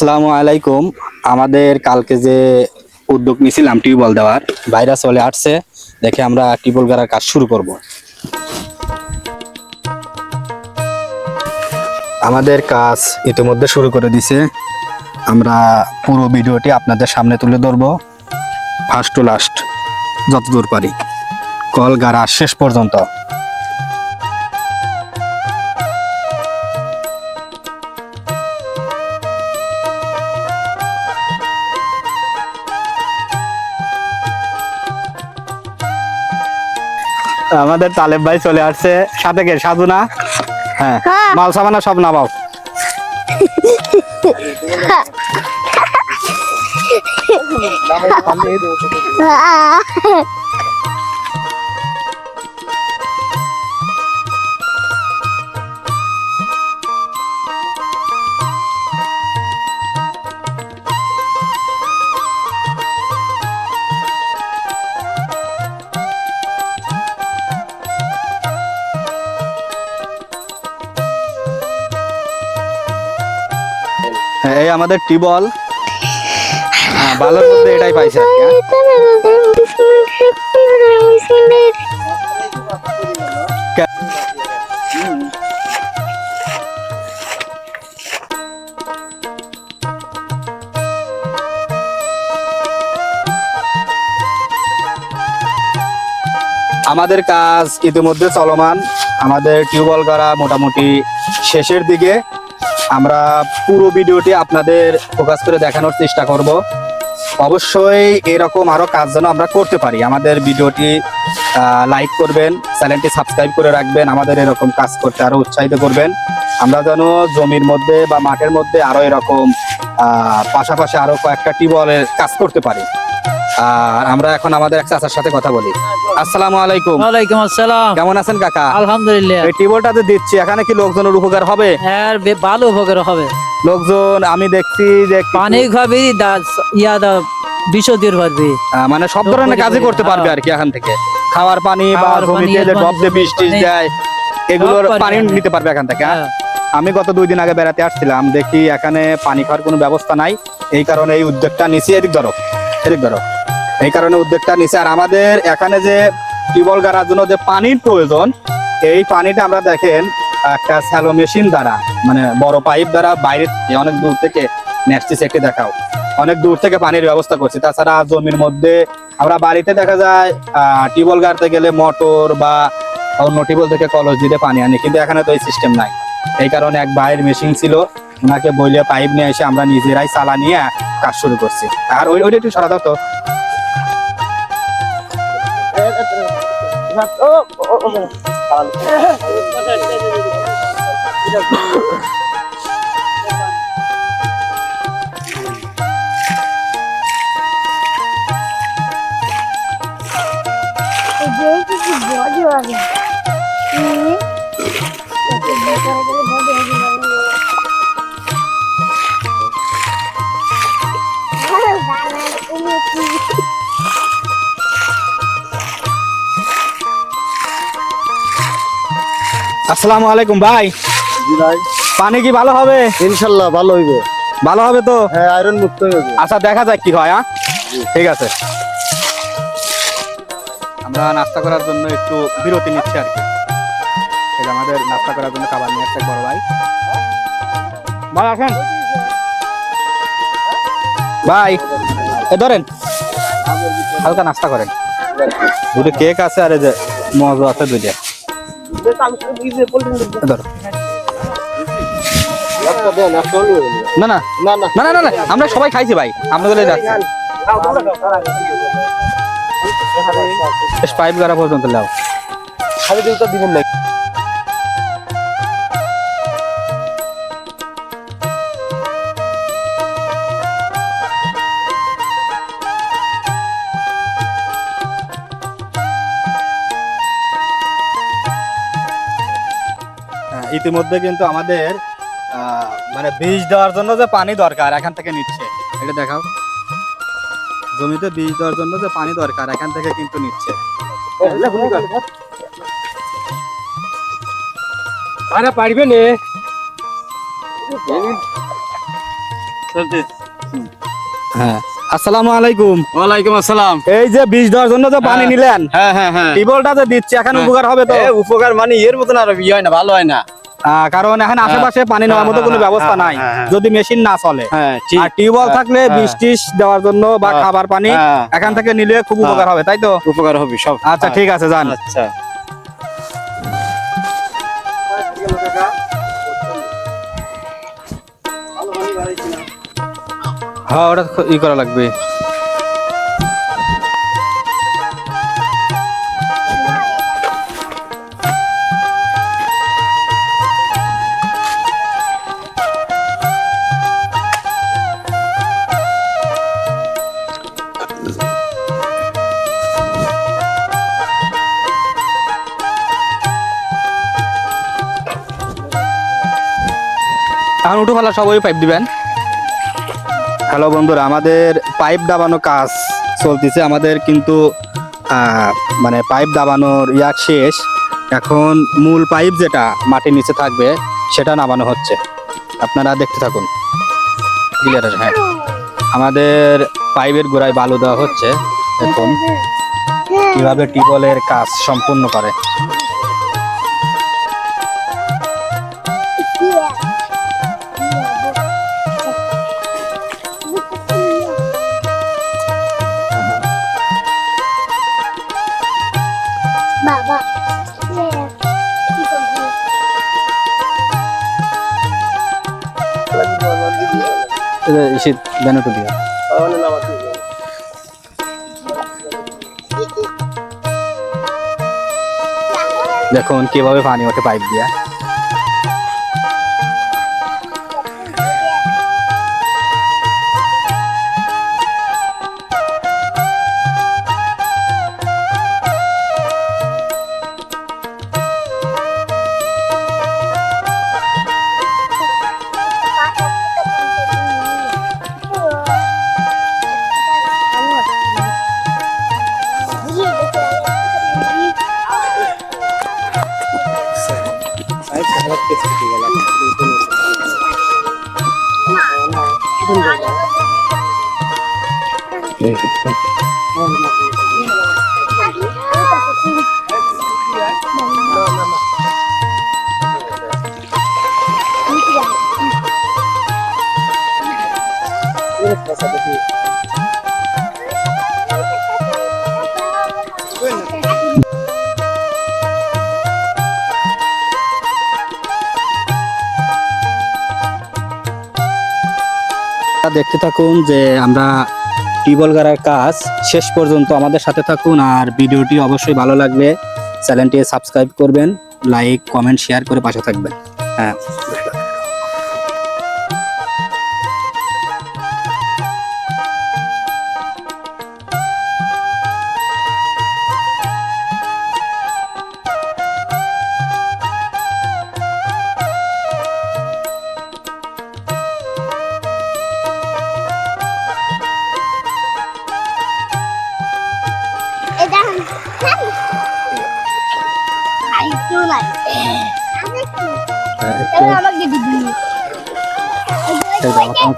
আসসালামু আলাইকুম। আমাদের কালকে যে উদ্যোগ নিয়েছিলাম টিউবওয়েল দেওয়ার, ভাইরাস চলে আসছে, দেখে আমরা টিউবওয়েল গাড়ার কাজ শুরু করব। আমাদের কাজ ইতিমধ্যে শুরু করে দিছে। আমরা পুরো ভিডিওটি আপনাদের সামনে তুলে ধরবো। ফার্স্ট টু লাস্ট, যতদূর পারি। কল গাড়া শেষ পর্যন্ত। আমাদের তালেব ভাই চলে আসছে। সাথে কে? সাধু না? হ্যাঁ। হ্যাঁ। মাল সামানা সব নামাও। হ্যাঁ, আমাদের টিবল। হ্যাঁ মধ্যে এটাই পাইছে হ্যাঁ। আমাদের কাজ ইতিমধ্যে চলমান। আমাদের টিউবওয়েল করা মোটামুটি শেষের দিকে। আমরা পুরো ভিডিওটি আপনাদের ফোকাস করে দেখানোর চেষ্টা করব। অবশ্যই এরকম আরও কাজ যেন আমরা করতে পারি। আমাদের ভিডিওটি লাইক করবেন, চ্যানেলটি সাবস্ক্রাইব করে রাখবেন, আমাদের এরকম কাজ করতে আরও উৎসাহিত করবেন। আমরা যেন জমির মধ্যে বা মাঠের মধ্যে আরও এরকম পাশাপাশি আরও কয়েকটা টিউবওয়েলের কাজ করতে পারি। আর আমরা এখন আমাদের এক চাচার সাথে কথা বলি। আসসালামু আলাইকুম। ওয়ালাইকুম আসসালাম। কেমন আছেন কাকা? আলহামদুলিল্লাহ। এই টিউবওয়েলটা যে দিচ্ছি এখানে কি লোকজনের উপকার হবে? বে- ভালো উপকার হবে। লোকজন আমি দেখছি যে পানি খাবি দা- ইয়া দা বিষ দিয়ে। মানে সব ধরনের কাজই করতে পারবে হ্যাঁ। আর কি এখান থেকে। খাওয়ার পানি বা জমিতে যে ডব দিয়ে পানি। দেয় এগুলোর পানি নিতে পারবে এখান থেকে হ্যাঁ? হ্যাঁ। আমি গত দুই দিন আগে বেড়াতে আসছিলাম দেখি এখানে পানি খাওয়ার কোনো ব্যবস্থা নাই এই কারণে এই উদ্যোগটা নিছি। এদিক ধরো এদিক ধরো। এই কারণে উদ্যোগটা নিছি। আর আমাদের এখানে যে টিউবওয়েল গাড়ার জন্য যে পানির প্রয়োজন, এই পানিটা আমরা দেখেন, একটা স্যালো মেশিন দ্বারা মানে বড় পাইপ দ্বারা বাইরে অনেক দূর থেকে নেসছিস একটি দেখাও। অনেক দূর থেকে পানির ব্যবস্থা করছি। তাছাড়া জমির মধ্যে আমরা বাড়িতে দেখা যায় টিউবওয়েল গাড়তে গেলে মোটর বা অন্য টিউবওয়েল থেকে কলস দিতে পানি আনি, কিন্তু এখানে তো এই সিস্টেম নাই। এই কারণে এক ভাইয়ের মেশিন ছিল, ওনাকে বইলে পাইপ নিয়ে এসে আমরা নিজেরাই চালা নিয়ে কাজ শুরু করছি। আর ওই ওইটা একটু সরা Sat oh oh oh. Tangan. Jadi, jadi, jadi, jadi. আসসালামু আলাইকুম ভাই। ভাই। পানি কি ভালো হবে? ইনশাল্লাহ ভালো হইবে। ভালো হবে তো? হ্যাঁ আয়রন মুক্ত হইবে। আচ্ছা দেখা যাক কি হয় হ্যাঁ? ঠিক আছে। আমরা নাস্তা করার জন্য একটু বিরতি নিচ্ছি আর কি। আমাদের নাস্তা করার জন্য খাবার নিয়ে আসছে বড় ভাই। ভাই আসেন। ভাই এ ধরেন হালকা নাস্তা করেন। দুটো কেক আছে আর এই যে মজা আছে দুইটা। না না না না না আমরা সবাই খাইছি ভাই আমরা পাইপ গাড়া পর্যন্ত লাও দিবেন নাকি ইতিমধ্যে কিন্তু আমাদের আহ, মানে বীজ দেওয়ার জন্য যে পানি দরকার এখান থেকে নিচ্ছে। এটা দেখাও। জমিতে বীজ দেওয়ার জন্য যে পানি দরকার এখান থেকে কিন্তু নিচ্ছে। আরে পারবে নে। হ্যাঁ। আসসালামু আলাইকুম। ওয়ালাইকুম আসসালাম। এই যে বীজ দেওয়ার জন্য যে পানি হ্যাঁ। নিলেন হ্যাঁ হ্যাঁ হ্যাঁ। টিউবওয়েলটা যে দিচ্ছে এখন। উপকার হবে তো? উপকার মানে এর মতন আর ইয়ে হয় না ভালো হয় না। কারণ এখন আশেপাশে পানি নেওয়ার মতো কোনো ব্যবস্থা নাই। যদি মেশিন না চলে। আর টিউবওয়েল থাকলে দেওয়ার জন্য বা খাবার পানি এখান থেকে নিলে খুব। উপকার হবে তাই তো? উপকার হবে সব। আচ্ছা। ঠিক আছে যান। আচ্ছা। হ্যাঁ ওটা ই করা লাগবে। এখন উঠু ফেলা সব ওই পাইপ দিবেন। হ্যালো বন্ধুরা, আমাদের পাইপ দাবানো কাজ চলতেছে। আমাদের কিন্তু মানে পাইপ দাবানোর ইয়া শেষ। এখন মূল পাইপ যেটা মাটির নিচে থাকবে, সেটা নামানো হচ্ছে। আপনারা দেখতে থাকুন। ক্লিয়ার হ্যাঁ। আমাদের পাইপের গোড়ায় বালু দেওয়া হচ্ছে। এখন কীভাবে টিবলের কাজ সম্পূর্ণ করে। শীত বেনোটো দিয়া দেখুন কীভাবে পানি ওঠে পাইপ দিয়া। দেখতে থাকুন যে আমরা টিউবওয়েল গাড়ার কাজ শেষ পর্যন্ত আমাদের সাথে থাকুন আর ভিডিওটি অবশ্যই ভালো লাগবে চ্যানেলটি সাবস্ক্রাইব করবেন, লাইক, কমেন্ট, শেয়ার করে পাশে থাকবেন। হ্যাঁ।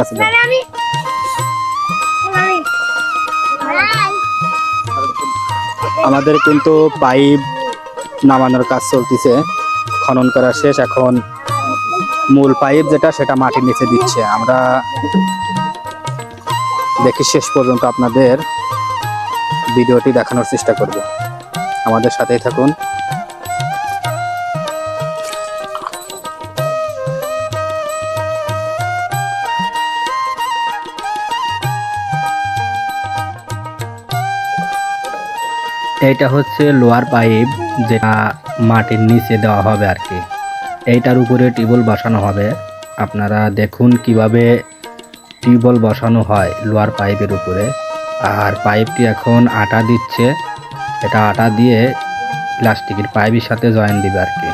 কাছে আমাদের কিন্তু পাইপ নামানোর কাজ চলতেছে। খনন করা শেষ এখন মূল পাইপ যেটা সেটা মাটির নিচে দিচ্ছে। আমরা দেখি শেষ পর্যন্ত আপনাদের ভিডিওটি দেখানোর চেষ্টা করব। আমাদের সাথেই থাকুন। এইটা হচ্ছে লোয়ার পাইপ, যেটা মাটির নিচে দেওয়া হবে আর কি। এইটার উপরে টিউবওয়েল বসানো হবে। আপনারা দেখুন কীভাবে টিউবওয়েল বসানো হয় লোয়ার পাইপের উপরে। আর পাইপটি এখন আটা দিচ্ছে। এটা আটা দিয়ে প্লাস্টিকের পাইপের সাথে জয়েন দিবে আর কি।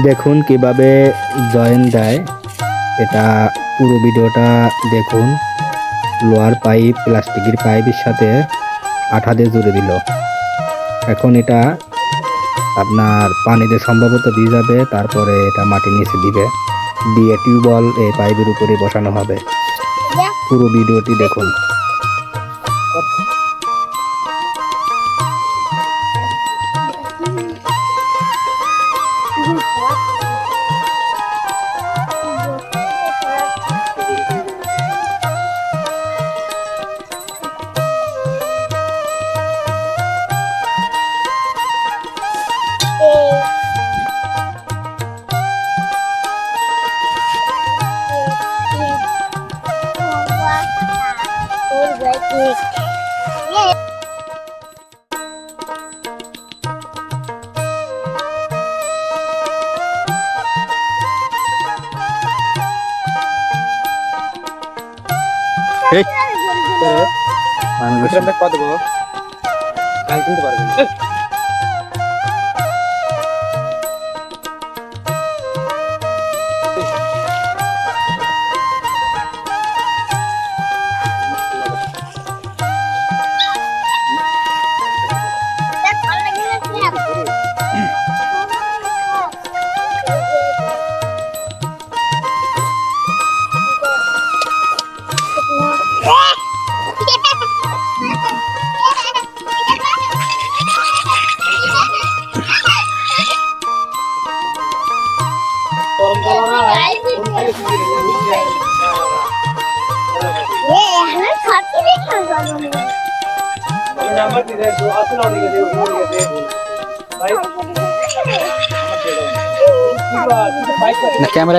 দেখুন কীভাবে জয়েন দেয়। এটা পুরো ভিডিওটা দেখুন। লোহার পাইপ, প্লাস্টিকের পাইপের সাথে আঠা দিয়ে জুড়ে দিল। এখন এটা আপনার পানিতে সম্ভবত দিয়ে যাবে, তারপরে এটা মাটির নিচে দিবে। দিয়ে টিউবওয়েল এই পাইপের উপরে বসানো হবে। পুরো ভিডিওটি দেখুন। Música এই না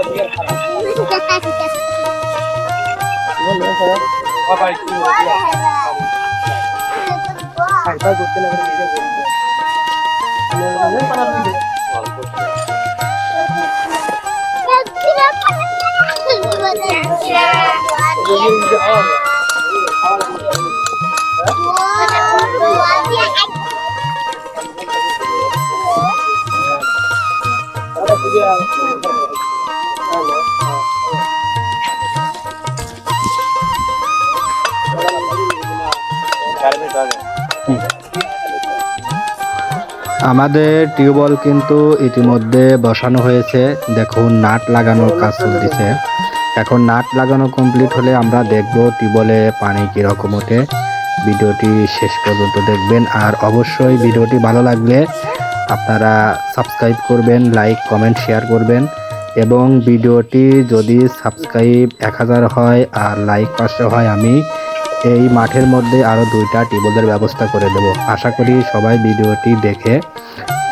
Yeah. আমাদের টিউবওয়েল কিন্তু ইতিমধ্যে বসানো হয়েছে। দেখুন, নাট লাগানোর কাজ চলতেছে। এখন নাট লাগানো কমপ্লিট হলে আমরা দেখব টিউবওয়েলে পানি কীরকম ওঠে। ভিডিওটি শেষ পর্যন্ত দেখবেন। আর অবশ্যই ভিডিওটি ভালো লাগলে আপনারা সাবস্ক্রাইব করবেন, লাইক, কমেন্ট, শেয়ার করবেন। এবং ভিডিওটি যদি সাবস্ক্রাইব এক হাজার হয় আর লাইক পাঁচশো হয়, আমি এই মাঠের মধ্যে আরও দুইটা টিউবওয়েলের ব্যবস্থা করে দেব। আশা করি সবাই ভিডিওটি দেখে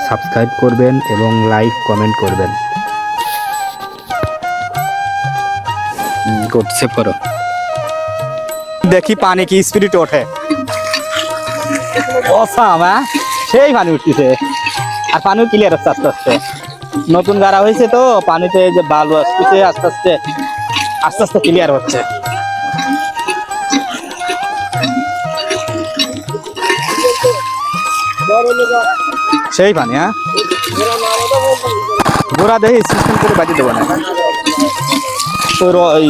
সাবস্ক্রাইব করবেন এবং লাইক কমেন্ট করবেন। গুড সেভ করো। দেখি পানি কি স্পিরিট ওঠে। অসাম হ্যাঁ? সেই পানি উঠতেছে। আর পানি ক্লিয়ার হচ্ছে আস্তে আস্তে। নতুন গাড়া হয়েছে তো পানিতে যে বালু আসতেছে আস্তে আস্তে আস্তে আস্তে ক্লিয়ার হচ্ছে। সেই পানি হ্যাঁ? গোড়া দেখি সিস্টেম করে বাজিয়ে দেবো না। তোর ওই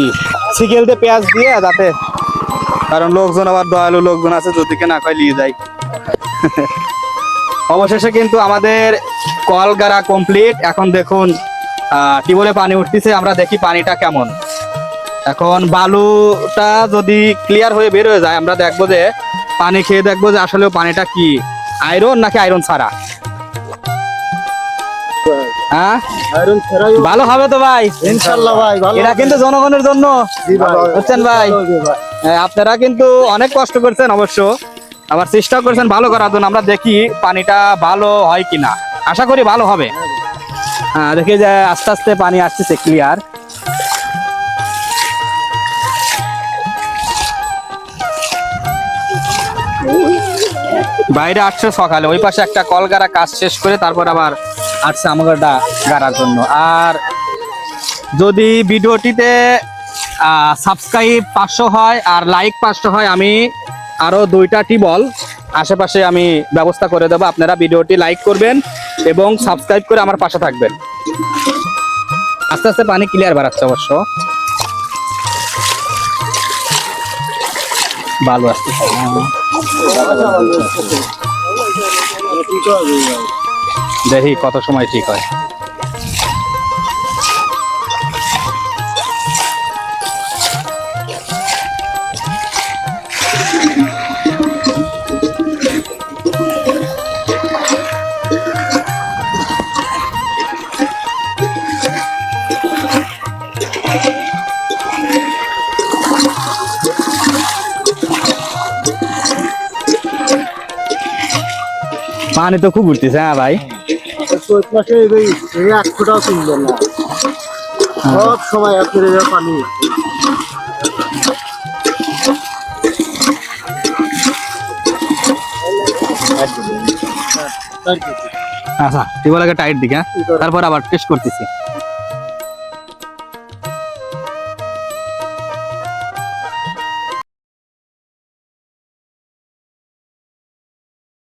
সিকেল দিয়ে পেঁয়াজ দিয়ে যাতে, কারণ লোকজন আবার দয়ালু লোকজন আছে যদিকে না খাই নিয়ে যায়। অবশেষে কিন্তু আমাদের কল গাড়া কমপ্লিট এখন দেখুন টিবলে পানি উঠতেছে, আমরা দেখি পানিটা কেমন। এখন বালুটা যদি ক্লিয়ার হয়ে বের হয়ে যায়, আমরা দেখব যে, পানি খেয়ে দেখব যে আসলে পানিটা কি। আয়রন নাকি আয়রন ছাড়া? হ্যাঁ? ভালো হবে তো ভাই। ইনশাল্লাহ ভাই কিন্তু জনগণের জন্য। বুঝছেন ভাই? আপনারা কিন্তু অনেক কষ্ট করছেন অবশ্য। আবার চেষ্টা করছেন ভালো করার জন্য। আমরা দেখি পানিটা ভালো হয় কিনা। আশা করি ভালো হবে। হ্যাঁ, হ্যাঁ দেখি যে আস্তে আস্তে পানি আসতেছে ক্লিয়ার বাইরে আসছে সকালে, ওই পাশে একটা কল গাড়া কাজ শেষ করে তারপর আবার আসছে আমাগরটা গাড়ার জন্য। আর যদি ভিডিওটিতে সাবস্ক্রাইব পাঁচশো হয় আর লাইক পাঁচশো হয়, আমি আরও দুইটা টিবল আশেপাশে আমি ব্যবস্থা করে দেবো। আপনারা ভিডিওটি লাইক করবেন এবং সাবস্ক্রাইব করে আমার পাশে থাকবেন। আস্তে আস্তে পানি ক্লিয়ার বাড়াচ্ছে অবশ্য। ভালো আসছে। দেখি কত সময় ঠিক হয়। পানি তো খুব উঠতেছে হ্যাঁ ভাই? চৈত মাসে এক ফোটাও তুলবে না সব সময় এক পানি আচ্ছা টাইট দিকে হ্যাঁ? তারপর আবার টেস্ট করতেছি।